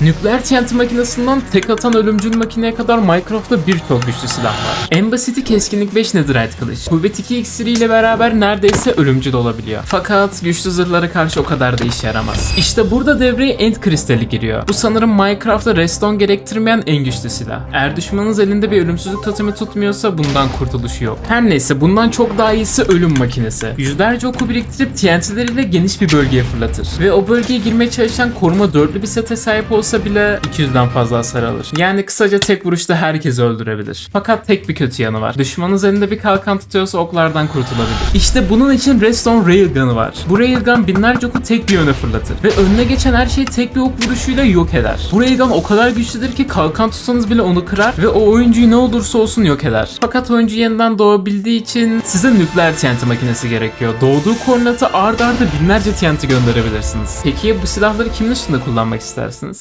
Nükleer TNT makinesinden tek atan ölümcül makineye kadar Minecraft'ta birçok güçlü silah var. En basiti keskinlik 5 netherite kılıç. Kuvvet 2 iksiriyle beraber neredeyse ölümcül olabiliyor. Fakat güçlü zırhlara karşı o kadar da işe yaramaz. İşte burada devreye end kristali giriyor. Bu sanırım Minecraft'ta redstone gerektirmeyen en güçlü silah. Eğer düşmanınız elinde bir ölümsüzlük totemi tutmuyorsa bundan kurtuluşu yok. Her neyse bundan çok daha iyisi ölüm makinesi. Yüzlerce oku biriktirip TNT'leriyle geniş bir bölgeye fırlatır. Ve o bölgeye girmeye çalışan koruma dörtlü bir sete sahip olsa bile 200'den fazla hasar alır. Yani kısaca tek vuruşta herkesi öldürebilir. Fakat tek bir kötü yanı var. Düşmanınız elinde bir kalkan tutuyorsa oklardan kurtulabilir. İşte bunun için Redstone Railgun'ı var. Bu Railgun binlerce oku tek bir yöne fırlatır. Ve önüne geçen her şeyi tek bir ok vuruşuyla yok eder. Bu Railgun o kadar güçlüdür ki kalkan tutsanız bile onu kırar ve o oyuncuyu ne olursa olsun yok eder. Fakat oyuncu yeniden doğabildiği için size nükleer TNT makinesi gerekiyor. Doğduğu koordinatı ard arda binlerce TNT gönderebilirsiniz. Peki bu silahları kimin üstünde kullanmak istersiniz?